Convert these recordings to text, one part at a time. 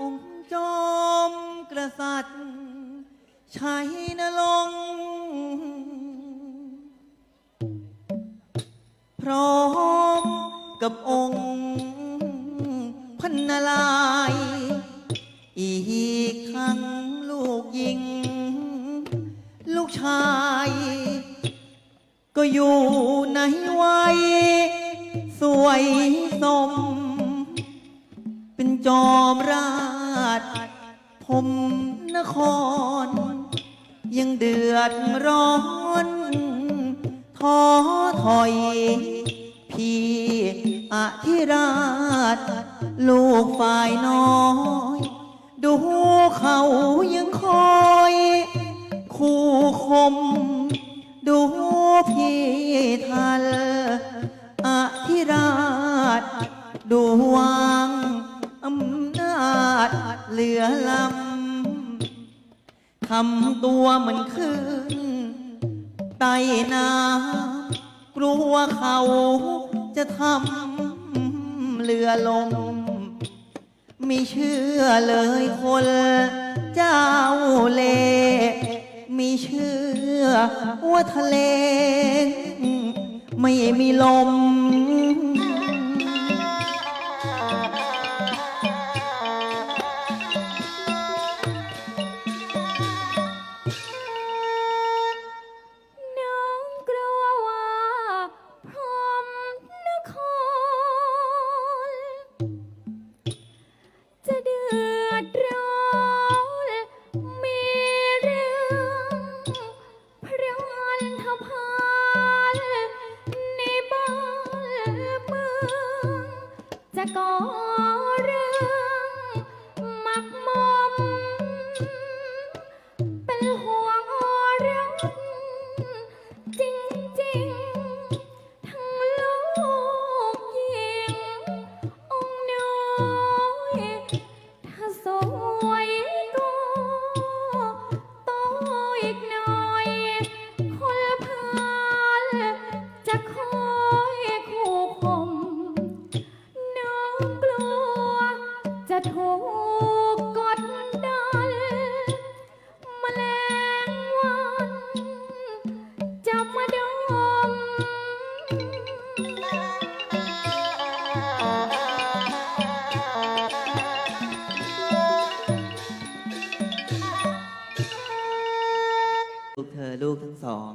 องค์จอมกระสัตริชัยนรงพร้อมกับองค์พันนลาย อีกครั้งลูกยิง ลูกชาย ก็อยู่ใน สวสม เป็นจอมราชผมนคร ยังเดือดร้อนท้อถอย พี่อธิราช ลูกฝ่ายน้อย ดูเขายังคอย คู่คม ดูพี่ทัน นาจเหลือลำทำตัวเหมือนขึ้นไตน้ำกลัวเขาจะทำเรือลงไม่เชื่อเลยคนเจ้าเลไม่เชื่อว่าทะเล ไม่มีลม จ ถูกกดดันแมลงวันจะมาดม ลูกเธอลูกทั้งสอง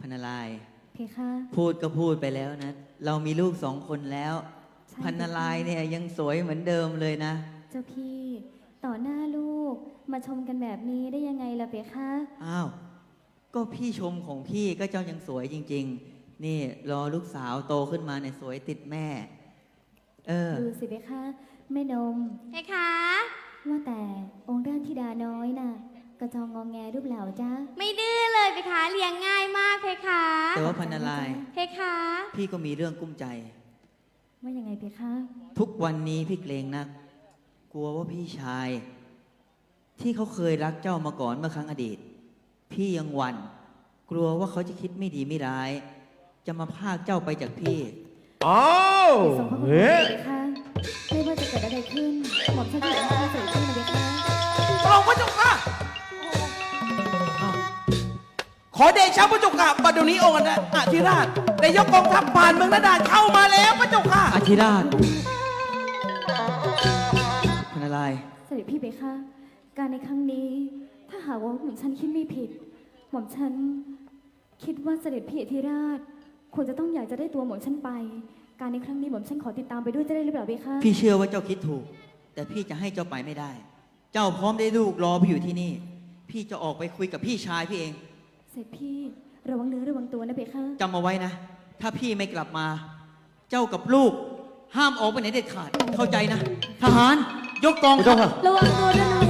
พนารายณ์เพคะ พูดก็พูดไปแล้วนะ เรามีลูกสองคนแล้ว ใช่พันนารายณ์เนี่ยยังสวยเหมือนเดิมเลยนะ เจ้าพี่ ต่อหน้าลูกมาชมกันแบบนี้ได้ยังไงล่ะเพคะ อ้าว ก็พี่ชมของพี่ก็เจ้ายังสวยจริง ๆ นี่รอลูกสาวโตขึ้นมาเนี่ยสวยติดแม่ เออ ดูสิเพคะแม่นม เพคะ ว่าแต่องค์ราชธิดาน้อยน่ะ กระจองงองแงรูปเหล่าจ้าไม่ดื้อเลยเพคะเลี้ยงง่ายมากเพคะ แต่ว่าพันนารายณ์เพคะ พี่ก็มีเรื่องกุ้มใจ ว่ายังไงเพคะ ทุกวันนี้พี่เกรงนัก กลัวว่าพี่ชาย ที่เขาเคยรักเจ้ามาก่อนเมื่อครั้งอดีต พี่ยังหวั่นกลัวว่าเขาจะคิดไม่ดีไม่ร้าย จะมาพรากเจ้าไปจากพี่อ้าวไปส่งพระคุณเฮ้ยเพคะไม่ว่าจะเกิดอะไรขึ้นหม่อมฉันจะต้องเสด็จขึ้นมาเพคะตรงพระเจ้าค่ะขอเดชะพระเจ้าค่ะบัดเดี๋ยวนี้องค์นะอาธิราช ได้ยกกองทัพผ่านเมืองนาดานเข้ามาแล้วพระเจ้าค่ะ อาธิราชพันอะไรายณ์เสด็จพี่เพคะการในครั้งนี้ ถ้าหากว่าหม่อมฉันคิดไม่ผิด หม่อมฉันคิดว่าเสด็จพี่อธิราช ควรจะต้องอยากจะได้ตัวหม่อมฉันไป การในครั้งนี้หม่อมฉันขอติดตามไปด้วยจะได้หรือเปล่าเพคะพี่เชื่อว่าเจ้าคิดถูก แต่พี่จะให้เจ้าไปไม่ได้ เจ้าพร้อมได้ลูกรอพี่อยู่ที่นี่ พี่จะออกไปคุยกับพี่ชายพี่เอง เสด็จพี่ ระวังเนื้อระวังตัวนะเพคะจำเอาไว้นะ ถ้าพี่ไม่กลับมา เจ้ากับลูก ห้ามออกไปไหนเด็ดขาด เข้าใจนะ ทหาร ยกกองทัพ ระวังตัวด้วยนะเพ